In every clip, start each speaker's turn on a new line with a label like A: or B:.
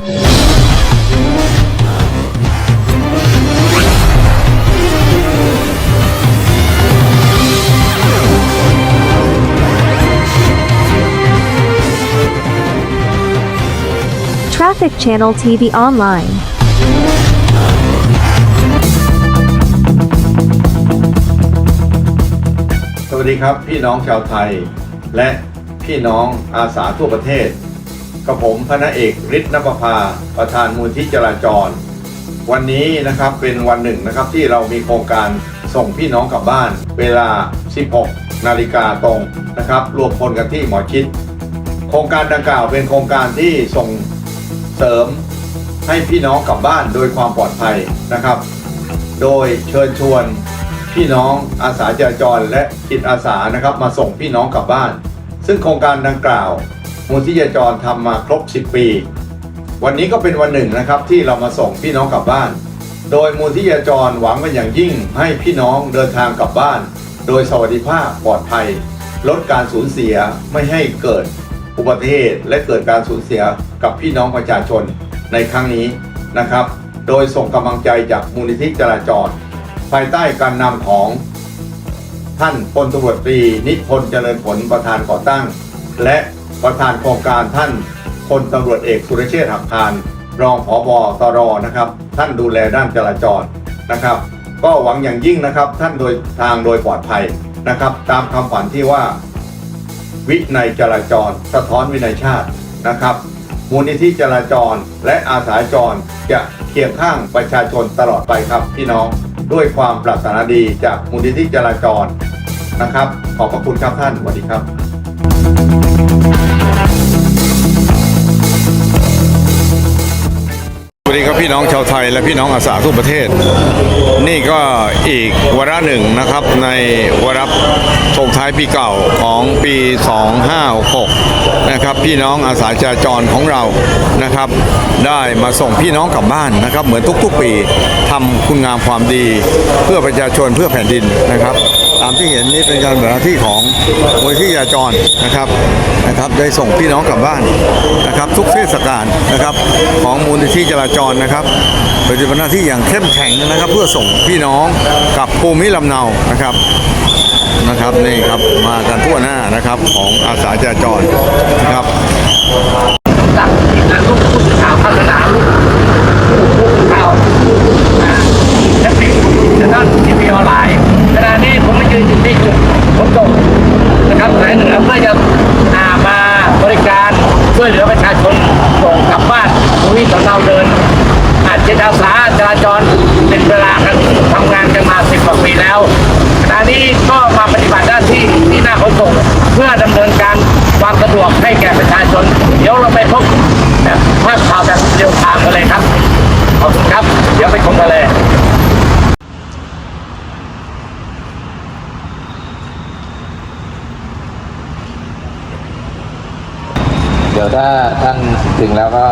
A: Traffic Channel TV Online.
B: สวัสดีครับ พี่น้องชาวไทย และพี่น้องอาสาทั่วประเทศ กับผมพระเอกฤทธิ์นภพาประธานมูลที่จราจร วันนี้นะครับเป็นวันหนึ่งนะครับที่เรามีโครงการส่งพี่น้องกลับบ้าน เวลา 16 นาฬิกาตรงนะครับรวมพลกันที่หมอชิด โครงการดังกล่าวเป็นโครงการที่ส่งเสริมให้พี่น้องกลับบ้านโดยความปลอดภัยนะครับ โดยเชิญชวนพี่น้องอาสาจราจรและจิตอาสานะครับมาส่งพี่น้องกลับบ้าน ซึ่งโครงการดังกล่าว มูลที่จราจรทำมาครบ 10 ปี วันนี้ก็เป็นวันหนึ่งนะครับที่เรามาส่งพี่น้องกลับบ้าน โดยมูลที่จราจรหวังเป็นอย่างยิ่งให้พี่น้องเดินทางกลับบ้าน โดยสวัสดิภาพปลอดภัย ลดการสูญเสียไม่ให้เกิดอุบัติเหตุและเกิดการสูญเสียกับพี่น้องประชาชนในครั้งนี้นะครับ โดยส่งกำลังใจจากมูลนิธิจราจร ภายใต้การนำของท่านพลตำรวจตรีนิพนธ์เจริญผลประธานก่อตั้ง และ ประธานโครงการท่านพลตำรวจเอกสุรเชษฐ์หักพาน รองผบตรนะครับ ท่านดูแลด้านจราจรนะครับ ก็หวังอย่างยิ่งนะครับ ท่านโดยทางโดยปลอดภัยนะครับ ตามคำฝันที่ว่า วินัยจราจร สะท้อนวินัยชาตินะครับ มูลนิธิจราจรและอาสาจรจะเคียงข้างประชาชนตลอดไปครับพี่น้องด้วยความปรารถนาดีจากมูลนิธิจราจรนะครับ ขอบพระคุณครับท่านสวัสดีครับ วัสดีครับพี่น้องชาวไทยและพี่น้องอาสาทั่วประเทศ นี่ก็อีกวาระหนึ่งนะครับในวาระส่งท้ายปีเก่าของปี 2566นะครับพี่น้องอาสาจราจรของเรานะครับ ได้มาส่งพี่น้องกลับบ้านนะครับ เหมือนทุกๆปีทำคุณงามความดี เพื่อประชาชนเพื่อแผ่นดินนะครับ ตามที่เห็นนี้เป็นการปฏิบัติหน้าที่ของมูลที่จราจรนะครับนะครับได้ส่งพี่น้องกลับบ้านนะครับ ทุกเทศกาลนะครับ ของมูลที่จราจรนะครับปฏิบัติหน้าที่อย่างเข้มแข็งนะครับ เพื่อส่งพี่น้องกลับภูมิลำเนานะครับนะครับนี่ครับมากันทั่วหน้านะครับของอาสาจราจรนะครับ
C: จากทีมงานลูกผู้สื่อข่าวภาสนามลูกผู้สื่อข่าวอ่าเทคนิคทางด้านทีวีออนไลน์ขณะนี้ผมมายืนอยู่ที่จุดขนส่งนะครับสายเหนือเพื่อจะอ่ามาบริการช่วยเหลือประชาชนส่งกลับบ้านภูมิลำเนาเดินอาจิตอาสาจราจรเป็นเวลากันทำงานกันมาสิบกว่าปีแล้วขณะนี้ก็มาปฏิบัติหน้าที่ที่หน้าขนส่งเพื่อดำเนินการความสะดวกให้แก่ประชาชน เดี๋ยวเราไปพบแบบภาพข่าวแบบเรียวทม์กันเลยครับ ขอบคุณครับ เดี๋ยวไปชมกันเลย
D: เดี๋ยวถ้าท่านถึงแล้วก็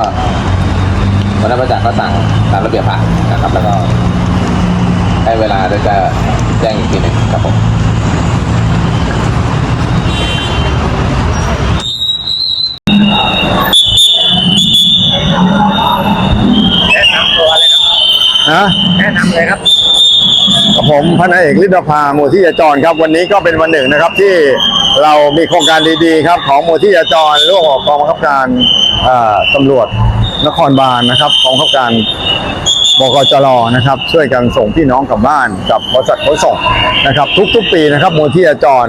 D: หัวหน้าประจักษ์ก็สั่งตามระเบียบผ่านนะครับ แล้วก็ให้เวลาแล้วจะแจ้งอีกทีหนึ่งครับผม
C: แนะนำตัวเลยครับ
B: นะ
C: แนะนำเลยครับ
B: ผมพันเอกฤทธภามูลที่จราจรครับ วันนี้ก็เป็นวันหนึ่งนะครับที่เรามีโครงการดีๆ ครับของมูลที่จราจรร่วมกับกองบังคับการอ่าตำรวจนครบาลนะครับกองบังคับการบกจรนะครับ ช่วยกันส่งพี่น้องกลับบ้านกับบริษัทขนส่งนะครับ ทุกๆ ปีนะครับมูลที่จราจร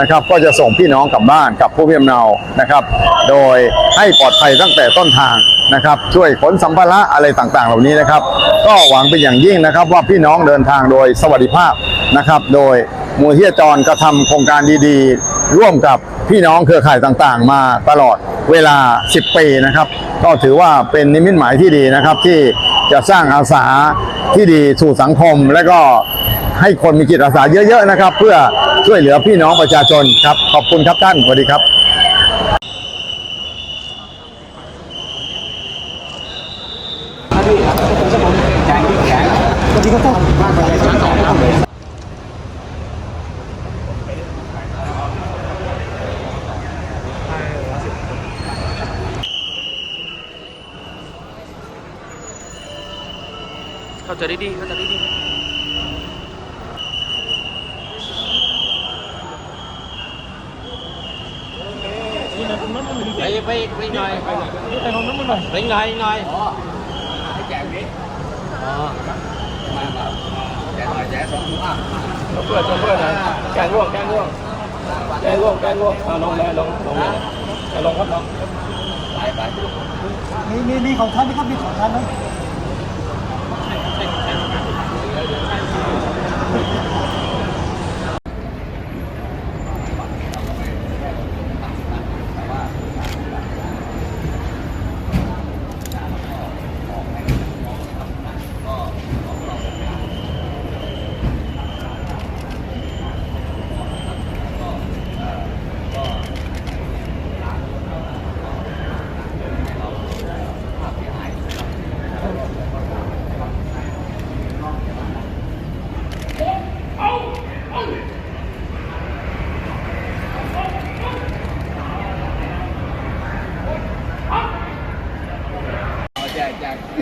B: นะครับ ก็จะส่งพี่น้องกลับบ้านกับผู้พิจารณานะครับ โดยให้ปลอดภัยตั้งแต่ต้นทาง นะครับช่วยขนสัมภาระอะไรต่างๆ เหล่านี้นะครับ ก็หวังเป็นอย่างยิ่งนะครับว่าพี่น้องเดินทางโดยสวัสดิภาพนะครับ โดยมูลที่จรกระทำโครงการดีๆ ร่วมกับพี่น้องเครือข่ายต่างๆ มาตลอดเวลา 10 ปีนะครับ ก็ถือว่าเป็นนิมิตหมายที่ดีนะครับ ที่จะสร้างอาสาที่ดีสู่สังคม และก็ให้คนมีจิตอาสาเยอะๆนะครับ เพื่อช่วยเหลือพี่น้องประชาชนครับขอบคุณครับท่านสวัสดีครับ
C: ค
E: เขาจะได้ดีเขาจะได้ดี
F: ไปไปไปหน่อยไปหน่อยไปหน่อยไปหน่อยอ๋อให้แจกนิดอ๋อมามาแจกหน่อยแจกสองถุงอะ
E: เพื่อนเพื่อนนะแกงร่วงแกงร่วงแกงร่วงแกงร่วงเอาลงเลยลงลงเลยเอาลงครับลง
F: ไปไป
G: มีมีมีของท่านไหมครับมีของท่านไหม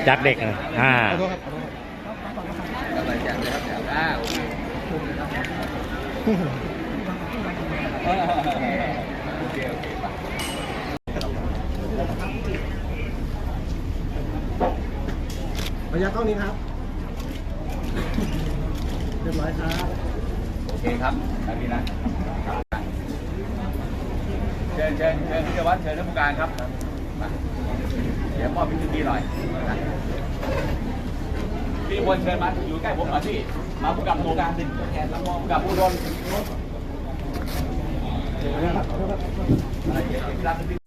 F: จกจา
H: กเด็กอะอ่า
F: แล้วไปแจกเลยครับแจกอ่าโอเคโอเคโอเคไป
G: ระยะเท่านี้ครับ เรียบร้อยครับ
F: โอเคครับแบบนี้นะเชิญเชิญเชิญพิจวัตรเชิญท่านผู้การครับมาเดี๋ยวมอบพิธีหน่อยนะ พี่วนเชิญมาอยู่ใกล้ผมหน่อยพี่มาผู้กับผู้การแทนแล้วมองผู้กับผู้ดนอะไรเกี่ยวกับ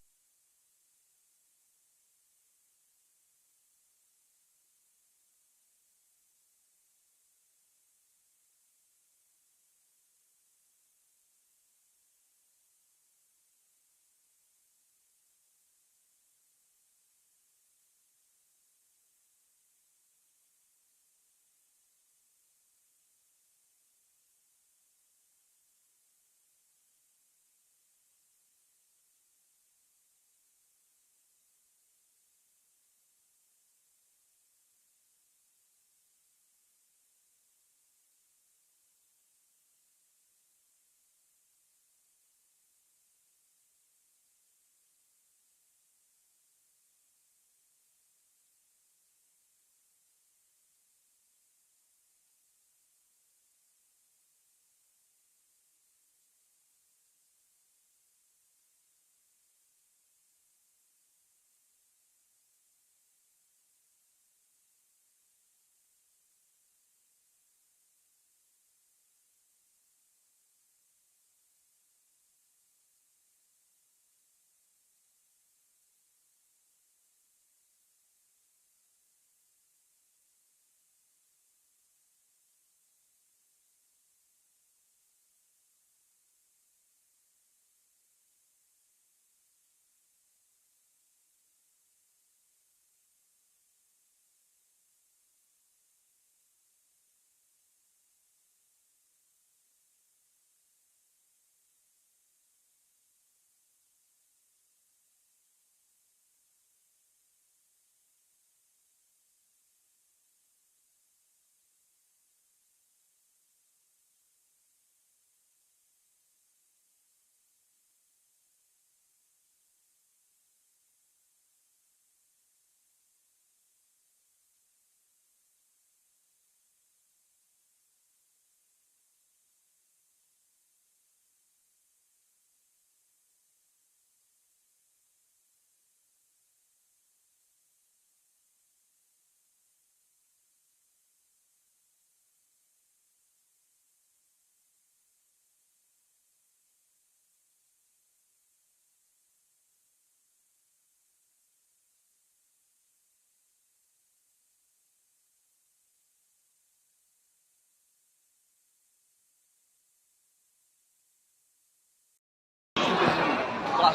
F: รับ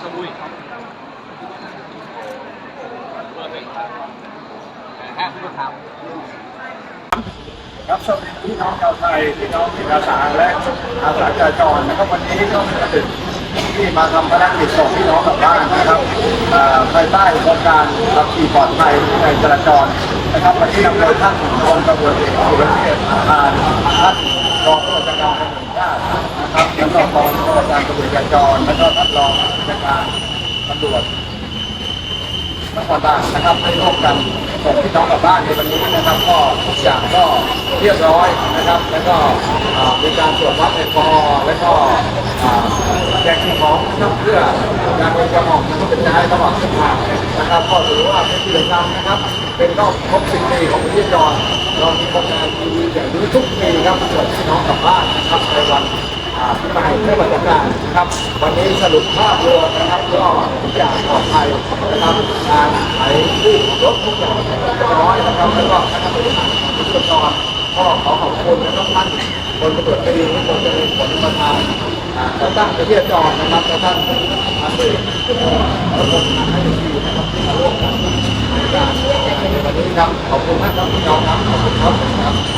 I: ครับสวัสดีพี่น้องชาวไทยพี่น้องจิตอาสาและอาสาจราจรนะครับวันนี้ก็มาถึงที่มาทำภารกิจส่งพี่น้องกลับบ้านนะครับภายใต้โครงการขับขี่ปลอดภัยในจราจร
J: นะครับวันนี้นำโดยท่านรองตำรวจเอกสุรเชษฐ์อ่านท่านรอง นะครับแล้วก็รองผู้บัญชาการตำรวจจราจรแล้วก็ท่านรองผู้บัญชาการตำรวจนครบาลนะครับให้ร่วมกันส่งพี่น้องกลับบ้านในวันนี้นะครับ ก็ทุกอย่างก็เรียบร้อยนะครับ แล้วก็มีการตรวจวัดแอลกอฮอล์แล้วก็แจ้งสิ่งของเพื่อการเป็นกระหม่อมนะครับเป็นได้ระหว่างเส้นทางนะครับ ก็ถือว่าเป็นกิจกรรมนะครับ เป็นรอบครบ10ปีของประเทศจอนเรามีโครงการดีๆอย่างนี้ทุกปีครับเกิดพี่น้องกลับบ้านนะครับในวัน ที่มาให้เพื่อประการนะครับ วันนี้สรุปภาพรวมนะครับก็ทุกอย่างปลอดภัยนะครับการไถที่รถทุกอย่างร้อยนะครับแล้วก็คณะบริหารทุกประกรก็ขอขอบคุณนะครับท่านคนตรวจตรีทุกคนจะเป็นผลประธานอ่าแล้วตั้งประเทศจอนะครับและท่านอาเอกระบบงานให้ดีนะครับที่มาร่วมกันในการในวันนี้ครับขอบคุณมากครับพี่น้องครับขอบคุณครับ